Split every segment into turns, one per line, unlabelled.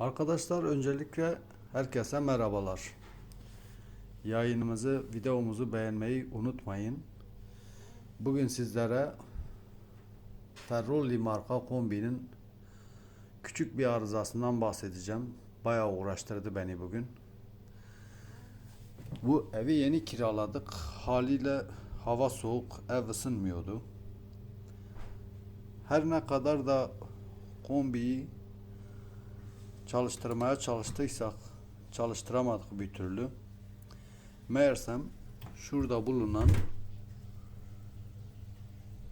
Arkadaşlar öncelikle herkese merhabalar. Yayınımızı, videomuzu beğenmeyi unutmayın. Bugün sizlere Ferrolli marka kombinin küçük bir arızasından bahsedeceğim. Bayağı uğraştırdı beni bugün. Bu evi yeni kiraladık. Haliyle hava soğuk, ev ısınmıyordu. Her ne kadar da kombiyi çalıştırmaya çalıştıysak çalıştıramadık bir türlü. Meğersem şurada bulunan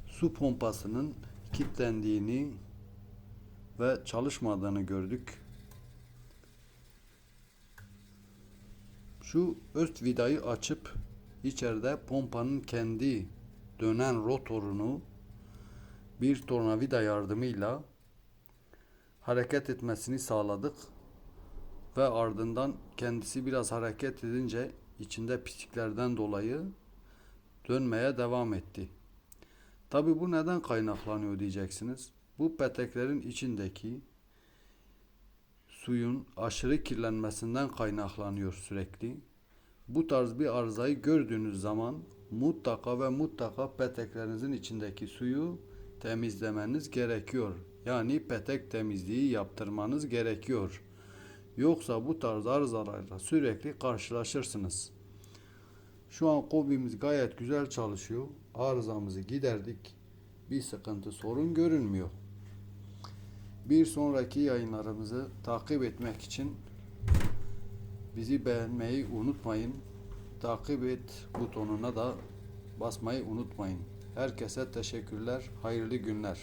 su pompasının kilitlendiğini ve çalışmadığını gördük. Şu üst vidayı açıp içeride pompanın kendi dönen rotorunu bir tornavida yardımıyla hareket etmesini sağladık ve ardından kendisi biraz hareket edince içinde pisliklerden dolayı dönmeye devam etti. Tabi bu neden kaynaklanıyor diyeceksiniz. Bu peteklerin içindeki suyun aşırı kirlenmesinden kaynaklanıyor sürekli. Bu tarz bir arızayı gördüğünüz zaman mutlaka ve mutlaka peteklerinizin içindeki suyu temizlemeniz gerekiyor. Yani petek temizliği yaptırmanız gerekiyor. Yoksa bu tarz arızalarla sürekli karşılaşırsınız. Şu an kobimiz gayet güzel çalışıyor. Arızamızı giderdik. Bir sıkıntı sorun görünmüyor. Bir sonraki yayınlarımızı takip etmek için bizi beğenmeyi unutmayın. Takip et butonuna da basmayı unutmayın. Herkese teşekkürler. Hayırlı günler.